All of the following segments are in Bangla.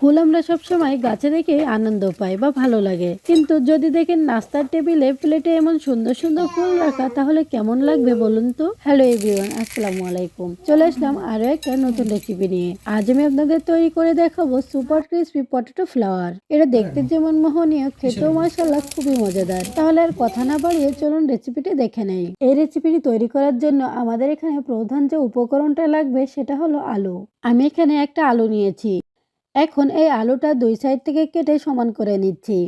ফুল আমরা সবসময় গাছে দেখে আনন্দ পাই বা ভালো লাগে। কিন্তু যদি দেখেন নাস্তার টেবিলে প্লেটে এমন সুন্দর সুন্দর ফুল রাখা তাহলে কেমন লাগবে বলুন তো? হ্যালো এভরিওয়ান আসসালামু আলাইকুম। চলে আসলাম আরও একটা নতুন রেসিপি নিয়ে। আজ আমি আপনাদের তৈরি করে দেখাবো সুপার ক্রিসপি পটেটো ফ্লাওয়ার এটা দেখতে যেমন মোহনীয় খেতেও মাসাল্লাহ খুবই মজাদার। তাহলে আর কথা না বাড়িয়ে চলুন রেসিপিটি দেখে নেই। এই রেসিপিটি তৈরি করার জন্য আমাদের এখানে প্রধান যে উপকরণটা লাগবে সেটা হলো আলু। আমি এখানে একটা আলু নিয়েছি। এখন এই আলুটা দুই সাইড থেকে কেটে সমান করে নিচ্ছি।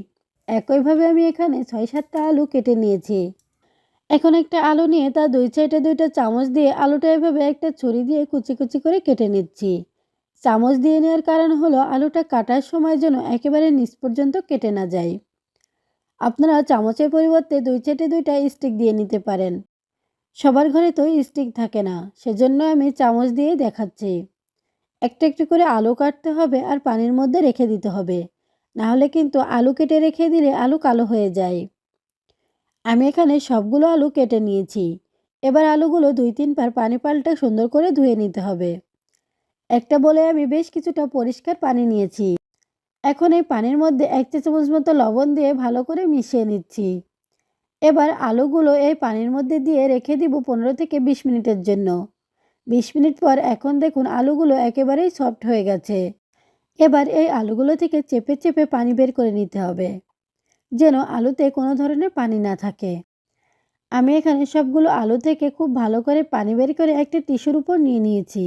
একইভাবে আমি এখানে ছয় সাতটা আলু কেটে নিয়েছি। এখন একটা আলু নিয়ে তার দুই সাইডে দুইটা চামচ দিয়ে আলুটা এভাবে একটা ছুরি দিয়ে কুচি কুচি করে কেটে নিচ্ছি। চামচ দিয়ে নেওয়ার কারণ হলো আলুটা কাটার সময় যেন একেবারে নিচ পর্যন্ত কেটে না যায়। আপনারা চামচের পরিবর্তে দুই সাইডে দুইটা স্টিক দিয়ে নিতে পারেন। সবার ঘরে তো স্টিক থাকে না, সেজন্য আমি চামচ দিয়ে দেখাচ্ছি। একটা একটু করে আলু কাটতে হবে আর পানির মধ্যে রেখে দিতে হবে। না হলে কিন্তু আলু কেটে রেখে দিলে আলু কালো হয়ে যায়। আমি এখানে সবগুলো আলু কেটে নিয়েছি। এবার আলুগুলো দুই তিনবার পানি পাল্টে সুন্দর করে ধুয়ে নিতে হবে। একটা বলে আমি বেশ কিছুটা পরিষ্কার পানি নিয়েছি। এখন এই পানির মধ্যে এক চা চামচ মতো লবণ দিয়ে ভালো করে মিশিয়ে নিচ্ছি। এবার আলুগুলো এই পানির মধ্যে দিয়ে রেখে দিব পনেরো থেকে বিশ মিনিটের জন্য। বিশ মিনিট পর এখন দেখুন আলুগুলো একেবারেই সফট হয়ে গেছে। এবার এই আলুগুলো থেকে চেপে চেপে পানি বের করে নিতে হবে, যেন আলুতে কোনো ধরনের পানি না থাকে। আমি এখানে সবগুলো আলু থেকে খুব ভালো করে পানি বের করে একটা টিস্যুর উপর নিয়ে নিয়েছি।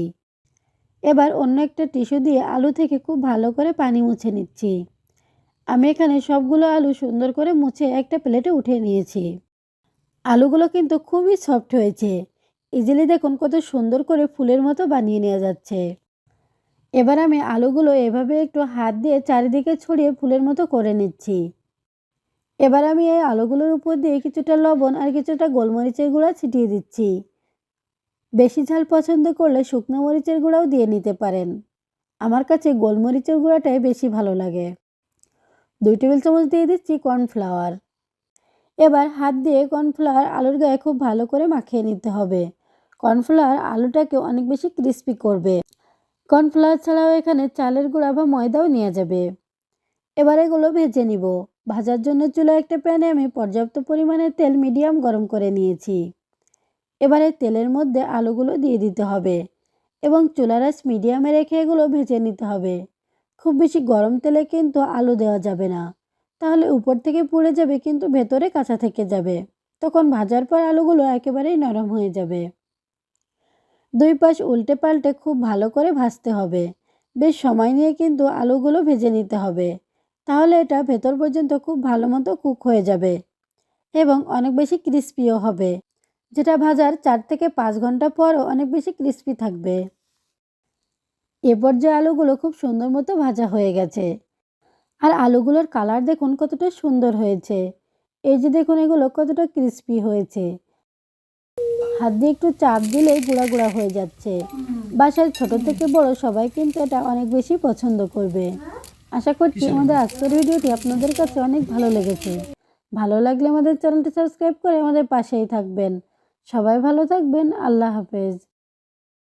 এবার অন্য একটা টিস্যু দিয়ে আলু থেকে খুব ভালো করে পানি মুছে নিচ্ছি। আমি এখানে সবগুলো আলু সুন্দর করে মুছে একটা প্লেটে উঠিয়ে নিয়েছি। আলুগুলো কিন্তু খুবই সফট হয়েছে। ইজিলি দেখুন কত সুন্দর করে ফুলের মতো বানিয়ে নেওয়া যাচ্ছে। এবার আমি আলুগুলো এভাবে একটু হাত দিয়ে চারিদিকে ছড়িয়ে ফুলের মতো করে নিচ্ছি। এবার আমি এই আলুগুলোর উপর দিয়ে কিছুটা লবণ আর কিছুটা গোলমরিচের গুঁড়া ছিটিয়ে দিচ্ছি। বেশি ঝাল পছন্দ করলে শুকনো মরিচের গুঁড়াও দিয়ে নিতে পারেন। আমার কাছে গোলমরিচের গুঁড়াটাই বেশি ভালো লাগে। দুই টেবিল চামচ দিয়ে দিচ্ছি কর্নফ্লাওয়ার। এবার হাত দিয়ে কর্নফ্লাওয়ার আলুর গায়ে খুব ভালো করে মাখিয়ে নিতে হবে। কর্নফ্লাওয়ার আলুটাকে অনেক বেশি ক্রিস্পি করবে। কর্নফ্লাওয়ার ছাড়াও এখানে চালের গুঁড়া বা ময়দাও নেওয়া যাবে। এবার এগুলো ভেজে নিব। ভাজার জন্য চুলো একটা প্যানে আমি পর্যাপ্ত পরিমাণে তেল মিডিয়াম গরম করে নিয়েছি। এবারে তেলের মধ্যে আলুগুলো দিয়ে দিতে হবে এবং চুলার আঁচ মিডিয়ামে রেখে এগুলো ভেজে নিতে হবে। খুব বেশি গরম তেলে কিন্তু আলু দেওয়া যাবে না। তাহলে উপর থেকে পুড়ে যাবে কিন্তু ভেতরে কাঁচা থেকে যাবে। তখন ভাজার পর আলুগুলো একেবারেই নরম হয়ে যাবে। দুই পাশ উল্টে পাল্টে খুব ভালো করে ভাজতে হবে। বেশ সময় নিয়ে কিন্তু আলুগুলো ভেজে নিতে হবে। তাহলে এটা ভেতর পর্যন্ত খুব ভালো মতো কুক হয়ে যাবে এবং অনেক বেশি ক্রিস্পিও হবে। যেটা ভাজার চার থেকে পাঁচ ঘণ্টা পরও অনেক বেশি ক্রিস্পি থাকবে। এরপর যে আলুগুলো খুব সুন্দর মতো ভাজা হয়ে গেছে। আর আলুগুলোর কালার দেখুন কতটা সুন্দর হয়েছে। এই যে দেখুন এগুলো কতটা ক্রিস্পি হয়েছে। হাত দিয়ে একটু চাপ দিলেই গুঁড়া গুঁড়া হয়ে যাচ্ছে। বাসায় ছোট থেকে বড় সবাই কিন্তু এটা অনেক বেশি পছন্দ করবে। আশা করছি আমাদের আজকের ভিডিওটি আপনাদের কাছে অনেক ভালো লেগেছে। ভালো লাগলে আমাদের চ্যানেলটি সাবস্ক্রাইব করে আমাদের পাশেই থাকবেন। সবাই ভালো থাকবেন আল্লাহ হাফেজ।